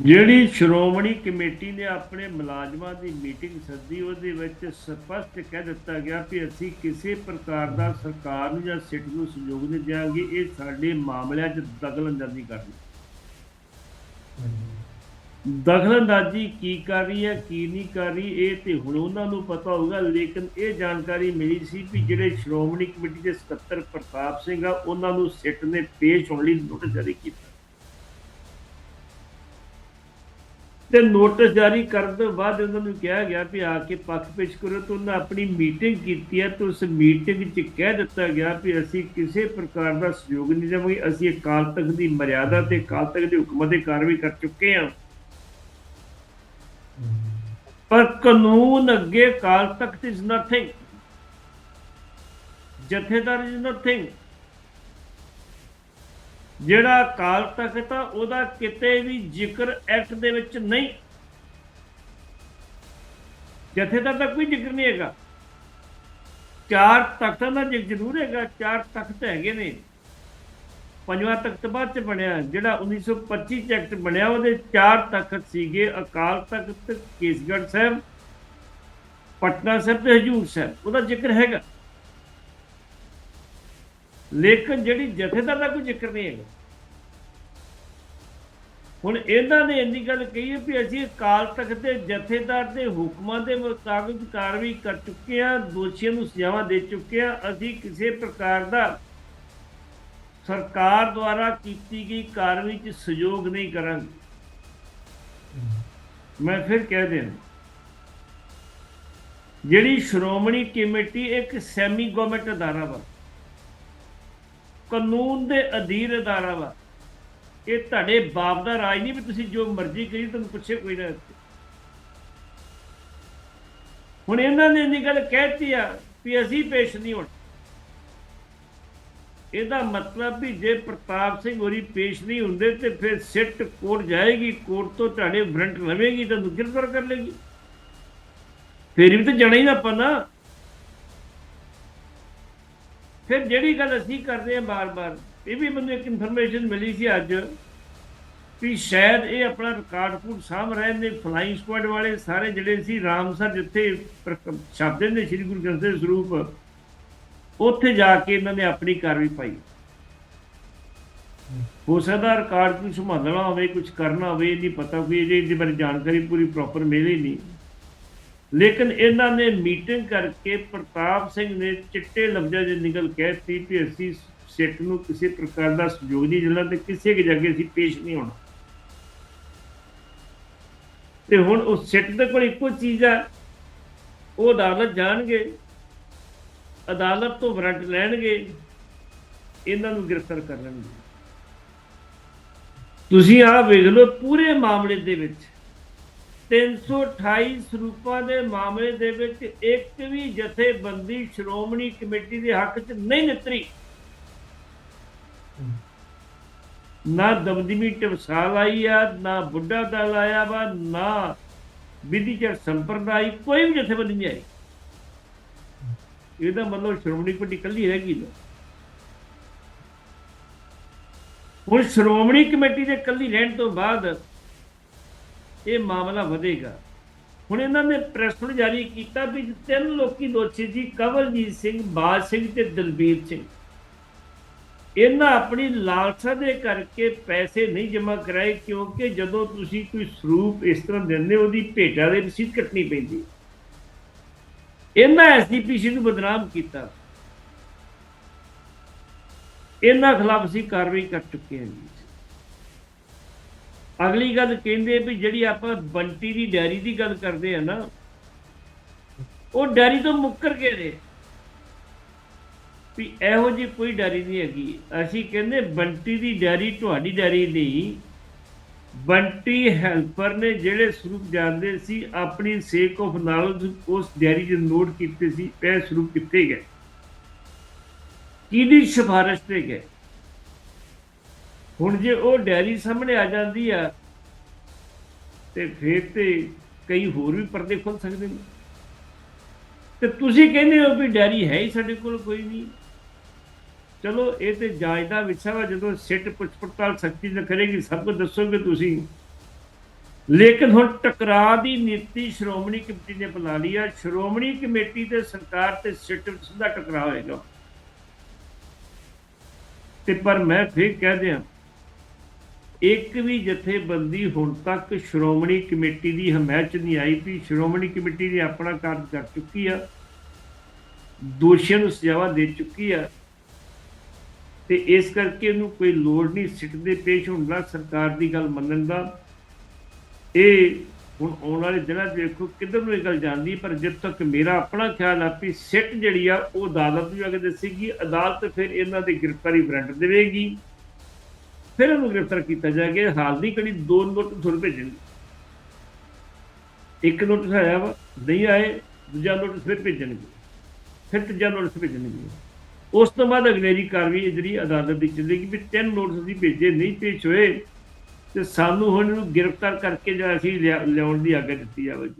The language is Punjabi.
ਜਿਹੜੀ ਸ਼੍ਰੋਮਣੀ ਕਮੇਟੀ ਨੇ ਆਪਣੇ ਮੁਲਾਜ਼ਮਾਂ ਦੀ ਮੀਟਿੰਗ ਸੱਦੀ, ਉਹਦੇ ਵਿੱਚ ਸਪਸ਼ਟ ਕਹਿ ਦਿੱਤਾ ਗਿਆ ਕਿ ਅਸੀਂ ਕਿਸੇ ਪ੍ਰਕਾਰ ਦਾ ਸਰਕਾਰ ਨੂੰ ਜਾਂ ਸਿੱਟ ਨੂੰ ਸਹਿਯੋਗ ਨਹੀਂ ਦਿਆਂਗੇ, ਇਹ ਸਾਡੇ ਮਾਮਲਿਆਂ 'ਚ ਦਖਲ ਅੰਦਾਜ਼ੀ ਕਰਨੀ ਦਖਲਅੰਦਾਜ਼ੀ ਕੀ ਕਰ ਰਹੀ ਹੈ, ਕੀ ਨਹੀਂ ਕਰ ਰਹੀ, ਇਹ ਤੇ ਹੁਣ ਉਹਨਾਂ ਨੂੰ ਪਤਾ ਹੋਊਗਾ, ਲੇਕਿਨ ਇਹ ਜਾਣਕਾਰੀ ਮਿਲੀ ਸੀ ਕਿ ਜਿਹੜੇ ਸ਼੍ਰੋਮਣੀ ਕਮੇਟੀ ਦੇ ਸਕੱਤਰ ਪ੍ਰਤਾਪ ਸਿੰਘ ਆ, ਉਹਨਾਂ ਨੂੰ ਸਿੱਟ ਨੇ ਪੇਸ਼ ਹੋਣ ਲਈ ਨੋਟਿਸ ਜਾਰੀ ਕੀਤਾ। ਤੇ ਨੋਟਿਸ ਜਾਰੀ ਕਰਨ ਤੋਂ ਬਾਅਦ ਉਹਨਾਂ ਨੂੰ ਕਿਹਾ ਗਿਆ ਵੀ ਆ ਕੇ ਪੱਖ ਪੇਸ਼ ਕਰੋ ਤਾਂ ਉਹਨਾਂ ਆਪਣੀ ਮੀਟਿੰਗ ਕੀਤੀ ਹੈ ਤੇ ਉਸ ਮੀਟਿੰਗ 'ਚ ਕਹਿ ਦਿੱਤਾ ਗਿਆ ਵੀ ਅਸੀਂ ਕਿਸੇ ਪ੍ਰਕਾਰ ਦਾ ਸਹਿਯੋਗ ਨਹੀਂ ਦੇਵਾਂਗੇ, ਅਸੀਂ ਅਕਾਲ ਤਖਤ ਦੀ ਮਰਿਆਦਾ ਤੇ ਅਕਾਲ ਤਖਤ ਦੇ ਹੁਕਮਾਂ ਤੇ ਕਾਰਵਾਈ ਕਰ ਚੁੱਕੇ ਹਾਂ। ਪਰ ਕਾਨੂੰਨ ਅੱਗੇ Akal Takht is nothing Jathedar is nothing ਜਿਹੜਾ ਅਕਾਲ ਤਖਤ ਆ ਉਹਦਾ ਕਿਤੇ ਵੀ ਜ਼ਿਕਰ ਐਕਟ ਦੇ ਵਿੱਚ ਨਹੀਂ। ਜਥੇਦਾਰ ਦਾ ਕੋਈ ਜ਼ਿਕਰ ਨਹੀਂ ਹੈਗਾ। ਚਾਰ ਤਖਤਾਂ ਦਾ ਜ਼ਿਕਰ ਜ਼ਰੂਰ ਹੈਗਾ, ਚਾਰ ਤਖਤ ਹੈਗੇ ਨੇ। ਪੰਜਵਾਂ ਤਖਤ ਬਾਅਦ ਚ ਬਣਿਆ, ਜਿਹੜਾ 1925 ਚ ਐਕਟ ਬਣਿਆ, ਉਹਦੇ ਚਾਰ ਤਖਤ ਸੀਗੇ ਅਕਾਲ ਤਖਤ, ਕੇਸਗੜ੍ਹ ਸਾਹਿਬ, ਪਟਨਾ ਸਾਹਿਬ ਤੇ ਹਜੂਰ ਸਾਹਿਬ। ਉਹਦਾ ਜ਼ਿਕਰ ਹੈਗਾ। ਲੇਕਿਨ ਜਿਹੜੀ ਜਥੇਦਾਰ ਦਾ ਕੋਈ ਜ਼ਿਕਰ ਨਹੀਂ ਹੈਗਾ। ਹੁਣ ਇਹਨਾਂ ਨੇ ਇੰਨੀ ਗੱਲ ਕਹੀ ਹੈ ਵੀ ਅਸੀਂ ਅਕਾਲ ਤਖਤ ਦੇ ਜਥੇਦਾਰ ਦੇ ਹੁਕਮਾਂ ਦੇ ਮੁਤਾਬਿਕ ਕਾਰਵਾਈ ਕਰ ਚੁੱਕੇ ਹਾਂ, ਦੋਸ਼ੀਆਂ ਨੂੰ ਸਜ਼ਾਵਾਂ ਦੇ ਚੁੱਕੇ ਹਾਂ। ਅਸੀਂ ਕਿਸੇ ਪ੍ਰਕਾਰ ਦਾ ਸਰਕਾਰ ਦੁਆਰਾ ਕੀਤੀ ਗਈ ਕਾਰਵਾਈ 'ਚ ਸਹਿਯੋਗ ਨਹੀਂ ਕਰਾਂਗੇ। ਮੈਂ ਫਿਰ ਕਹਿ ਦੇਣਾ ਜਿਹੜੀ ਸ਼੍ਰੋਮਣੀ ਕਮੇਟੀ ਇੱਕ ਸੈਮੀ ਗਵਰਨਮੈਂਟ ਅਦਾਰਾ ਵਾ ਕਾਨੂੰਨ ਦੇ ਅਧੀਨ ਅਦਾਰਾ ਵਾ। ਇਹ ਤੁਹਾਡੇ ਬਾਪ ਦਾ ਰਾਜ ਨਹੀਂ ਵੀ ਤੁਸੀਂ ਜੋ ਮਰਜ਼ੀ ਕਰੀ ਤੁਹਾਨੂੰ ਪੁੱਛੇ ਕੋਈ ਨਾ ਹੁਣ ਇਹਨਾਂ ਨੇ ਇੰਨੀ ਗੱਲ ਕਹਿਤੀ ਆ ਵੀ ਅਸੀਂ ਪੇਸ਼ ਨਹੀਂ ਹੋਣਾ। ਇਹਦਾ ਮਤਲਬ ਵੀ ਜੇ ਪ੍ਰਤਾਪ ਸਿੰਘ ਹੋਰੀ ਪੇਸ਼ ਨਹੀਂ ਹੁੰਦੇ ਤੇ ਫਿਰ ਸਿੱਟ ਕੋਰਟ ਜਾਏਗੀ, ਕੋਰਟ ਤੋਂ ਤੁਹਾਡੇ ਵਰੰਟ ਲਵੇਗੀ ਤਾਂ ਗ੍ਰਿਫਤਾਰ ਕਰ ਲੇਗੀ ਫਿਰ ਵੀ ਤਾਂ ਜਾਣਾ ਹੀ ਨਾ ਆਪਾਂ ਨਾ। ਫਿਰ ਜਿਹੜੀ ਗੱਲ ਅਸੀਂ ਕਰਦੇ ਹਾਂ ਬਾਰ-ਬਾਰ, ਇਹ ਵੀ ਮੈਨੂੰ ਇੱਕ ਇਨਫੋਰਮੇਸ਼ਨ ਮਿਲੀ ਸੀ ਅੱਜ ਵੀ ਸ਼ਾਇਦ ਇਹ ਆਪਣਾ ਰਿਕਾਰਡ ਫੂਡ ਸਾਂਭ ਰਹੇ ਨੇ ਫਲਾਈਂਗ ਸਕੁਆਡ ਵਾਲੇ ਸਾਰੇ ਜਿਹੜੇ ਸੀ ਰਾਮਸਰ ਜਿੱਥੇ ਪ੍ਰਕ- ਨੇ ਸ੍ਰੀ ਗੁਰੂ ਗ੍ਰੰਥ ਸਾਹਿਬ ਦੇ ਸਰੂਪ, ਉੱਥੇ ਜਾ ਕੇ ਇਹਨਾਂ ਨੇ ਆਪਣੀ ਕਾਰਵਾਈ ਪਾਈ। ਹੋ ਸਕਦਾ ਰਿਕਾਰਡ ਨੂੰ ਸੰਭਾਲਣਾ ਹੋਵੇ ਕੁਝ ਕਰਨਾ ਹੋਵੇ, ਇਹ ਨਹੀਂ ਪਤਾ, ਕੋਈ ਇਹਦੇ ਇਹਦੇ ਬਾਰੇ ਜਾਣਕਾਰੀ ਪੂਰੀ ਪ੍ਰੋਪਰ ਮਿਲੇ ਨਹੀਂ। ਲੇਕਿਨ ਇਹਨਾਂ ਨੇ ਮੀਟਿੰਗ ਕਰਕੇ ਪ੍ਰਤਾਪ ਸਿੰਘ ਨੇ ਚਿੱਟੇ ਲਫ਼ਜ਼ਾਂ 'ਚ ਨਿਕਲ ਕਹਿਤੀ ਕਿ ਅਸੀਂ ਸਿੱਖ ਨੂੰ ਕਿਸੇ ਪ੍ਰਕਾਰ ਦਾ ਸਹਿਯੋਗ ਨਹੀਂ ਦੇਣਾ ਤੇ ਕਿਸੇ ਵੀ ਜਗ੍ਹਾ ਅਸੀਂ ਪੇਸ਼ ਨਹੀਂ ਹੋਣਾ। ਤੇ ਹੁਣ ਉਹ ਸਿੱਖ ਦੇ ਕੋਲ ਇੱਕੋ ਚੀਜ਼ ਆ, ਉਹ ਅਦਾਲਤ ਜਾਣਗੇ, ਅਦਾਲਤ ਤੋਂ ਵਾਰੰਟ ਲੈਣਗੇ, ਇਹਨਾਂ ਨੂੰ ਗ੍ਰਿਫਤਾਰ ਕਰ ਲੈਣਗੇ। ਤੁਸੀਂ ਆਹ ਵੇਖ ਲਓ ਪੂਰੇ ਮਾਮਲੇ ਦੇ ਵਿੱਚ 328 ਸਰੂਪਾਂ ਦੇ ਮਾਮਲੇ ਦੇ ਵਿੱਚ ਇੱਕ ਵੀ ਜਥੇਬੰਦੀ ਸ਼੍ਰੋਮਣੀ ਕਮੇਟੀ ਦੇ ਹੱਕ 'ਚ ਨਹੀਂ ਨਿਤਰੀ। ਨਾ ਦਮਦਮੀ ਟਵਸਾਲ ਆਈ ਆ, ਨਾ ਬੁੱਢਾ ਦਲ ਆਇਆ ਵਾ, ਨਾ ਵਿਧੀਚਰ ਸੰਪਰਦਾਇ ਕੋਈ ਵੀ ਜਥੇਬੰਦੀ ਨਹੀਂ ਆਈ। ਇਹਦਾ ਮਤਲਬ ਸ਼੍ਰੋਮਣੀ ਕਮੇਟੀ ਇਕੱਲੀ ਰਹਿ ਗਈ ਨਾ। ਹੁਣ ਸ਼੍ਰੋਮਣੀ ਕਮੇਟੀ ਦੇ ਇਕੱਲੀ ਰਹਿਣ ਤੋਂ ਬਾਅਦ ਇਹ ਮਾਮਲਾ ਵਧੇਗਾ। ਹੁਣ ਇਹਨਾਂ ਨੇ ਪ੍ਰੈਸ ਨੂੰ ਜਾਰੀ ਕੀਤਾ ਵੀ ਤਿੰਨ ਲੋਕੀ ਦੋਸ਼ੀ ਸੀ, ਕਵਲਜੀਤ ਸਿੰਘ, ਬਾਜ ਸਿੰਘ ਤੇ ਦਲਬੀਰ ਸਿੰਘ। ਇਹਨਾਂ ਆਪਣੀ ਲਾਲਸਾ ਦੇ ਕਰਕੇ ਪੈਸੇ ਨਹੀਂ ਜਮ੍ਹਾਂ ਕਰਾਏ, ਕਿਉਂਕਿ ਜਦੋਂ ਤੁਸੀਂ ਕੋਈ ਸਰੂਪ ਇਸ ਤਰ੍ਹਾਂ ਦਿੰਦੇ ਉਹਦੀ ਭੇਟਾ ਦੇ ਰਸੀਦ ਕੱਟਣੀ ਪੈਂਦੀ ਇਹਨਾਂ ਐਸਜੀਪੀਸੀ ਨੂੰ ਬਦਨਾਮ ਕੀਤਾ। ਇਹਨਾਂ ਖਿਲਾਫ ਅਸੀਂ ਕਾਰਵਾਈ ਕਰ ਚੁੱਕੇ ਹਾਂ ਜੀ। ਅਗਲੀ ਗੱਲ ਕਹਿੰਦੇ ਵੀ ਜਿਹੜੀ ਆਪਾਂ ਬੰਟੀ ਦੀ ਡੈਰੀ ਦੀ ਗੱਲ ਕਰਦੇ ਆ ਨਾ, ਉਹ ਡੈਰੀ ਤੋਂ ਮੁੱਕਰ ਗਏ ਨੇ। ਵੀ ਇਹੋ ਜੀ ਕੋਈ ਡੈਰੀ ਨਹੀਂ ਹੈਗੀ। ਅਸੀਂ ਕਹਿੰਦੇ ਬੰਟੀ ਦੀ ਡੈਰੀ ਤੁਹਾਡੀ ਡੈਰੀ ਨਹੀਂ। ਬੰਟੀ ਹੈਲਪਰ ਨੇ ਜਿਹੜੇ ਸਰੂਪ ਜਾਣਦੇ ਸੀ, ਆਪਣੀ ਸੇਕ ਆਫ ਨੌਲੇਜ ਉਸ ਡੈਰੀ ਦੇ ਨੋਟ ਕੀਤੇ ਸੀ, ਇਹ ਸਰੂਪ ਕਿੱਥੇ ਗਏ? ਕਿਹਦੀ ਸਿਫਾਰਿਸ਼ ਤੇ ਗਏ? ਹੁਣ ਜੇ ਉਹ ਡੈਰੀ ਸਾਹਮਣੇ ਆ ਜਾਂਦੀ ਆ, ਤੇ ਫੇਰ ਤੇ ਕਈ ਹੋਰ ਵੀ ਪਰਦੇ ਖੁੱਲ ਸਕਦੇ ਨੇ। ਤੇ ਤੁਸੀਂ ਕਹਿੰਦੇ ਹੋ ਵੀ ਡੈਰੀ ਹੈ ਹੀ ਸਾਡੇ ਕੋਲ, ਕੋਈ ਨਹੀਂ। ਚਲੋ, ਇਹ ਤੇ ਜਾਂਚ ਦਾ ਵਿਸ਼ਾ ਵਾ, ਜਦੋਂ ਸਿੱਟ ਪੁੱਛ ਪੜਤਾਲ ਸਖਤੀ ਨਾਲ ਕਰੇਗੀ, ਸਭ ਕੁਝ ਦੱਸੋਗੇ ਤੁਸੀਂ। ਲੇਕਿਨ ਹੁਣ ਟਕਰਾਅ ਦੀ ਨੀਤੀ ਸ਼੍ਰੋਮਣੀ ਕਮੇਟੀ ਨੇ ਬਣਾ ਲਈ ਆ। ਸ਼੍ਰੋਮਣੀ ਕਮੇਟੀ ਤੇ ਸਰਕਾਰ ਤੇ ਸਿੱਟ ਵਿੱਚ ਸਿੱਧਾ ਟਕਰਾਅ ਹੋਏਗਾ। ਤੇ ਪਰ ਮੈਂ ਫਿਰ ਕਹਿ ਦਿਆਂ ਇੱਕ ਵੀ ਜਥੇਬੰਦੀ ਹੁਣ ਤੱਕ ਸ਼੍ਰੋਮਣੀ ਕਮੇਟੀ ਦੀ ਹਮਾਇਤ 'ਚ ਨਹੀਂ ਆਈ ਵੀ ਸ਼੍ਰੋਮਣੀ ਕਮੇਟੀ ਨੇ ਆਪਣਾ ਕਾਰਜ ਕਰ ਚੁੱਕੀ ਆ, ਦੋਸ਼ੀਆਂ ਨੂੰ ਸਜ਼ਾਵਾ ਦੇ ਚੁੱਕੀ ਆ। ਤੇ ਇਸ ਕਰਕੇ ਉਹਨੂੰ ਕੋਈ ਲੋੜ ਨਹੀਂ ਸਿੱਟ ਦੇ ਪੇਸ਼ ਹੋਣ ਦਾ, ਸਰਕਾਰ ਦੀ ਗੱਲ ਮੰਨਣ ਦਾ। ਇਹ ਹੁਣ ਆਉਣ ਵਾਲੇ ਦਿਨਾਂ 'ਚ ਵੇਖੋ ਕਿੱਧਰ ਨੂੰ ਇਹ ਗੱਲ ਜਾਂਦੀ, ਪਰ ਜਦ ਤੱਕ ਮੇਰਾ ਆਪਣਾ ਖਿਆਲ ਆ ਵੀ ਸਿੱਟ ਜਿਹੜੀ ਆ, ਉਹ ਅਦਾਲਤ ਨੂੰ ਅਗੇ ਦੱਸੇਗੀ, ਅਦਾਲਤ ਫਿਰ ਇਹਨਾਂ ਦੀ ਗ੍ਰਿਫਤਾਰੀ ਵਾਰੰਟ ਦੇਵੇਗੀ। ਫਿਰ ਉਹਨੂੰ ਗ੍ਰਿਫਤਾਰ ਕੀਤਾ ਜਾਏਗਾ ਹਾਲ ਦੀ ਕੜੀ ਦੋ ਨੋਟਿਸ ਹੋਰ ਭੇਜਣਗੇ ਇੱਕ ਨੋਟਿਸ ਆਇਆ ਵਾ, ਨਹੀਂ ਆਏ, ਦੂਜਾ ਨੋਟਿਸ ਫਿਰ ਭੇਜਣਗੇ। ਫਿਰ ਤੀਜਾ ਨੋਟਿਸ ਭੇਜਣਗੇ। ਉਸ ਤੋਂ ਬਾਅਦ ਅਗਲੇਰੀ ਕਾਰਵਾਈ ਹੈ ਜਿਹੜੀ ਅਦਾਲਤ ਦੀ ਚੱਲੇਗੀ ਵੀ ਤਿੰਨ ਨੋਟਿਸ ਦੀ ਭੇਜੇ, ਨਹੀਂ ਪੇਸ਼ ਹੋਏ, ਤੇ ਸਾਨੂੰ ਹੁਣ ਇਹਨੂੰ ਗ੍ਰਿਫਤਾਰ ਕਰਕੇ ਜਿਹੜਾ ਅਸੀਂ ਲਿਆ- ਲਿਆਉਣ ਦੀ ਆਗਿਆ ਦਿੱਤੀ ਜਾਵੇਗੀ।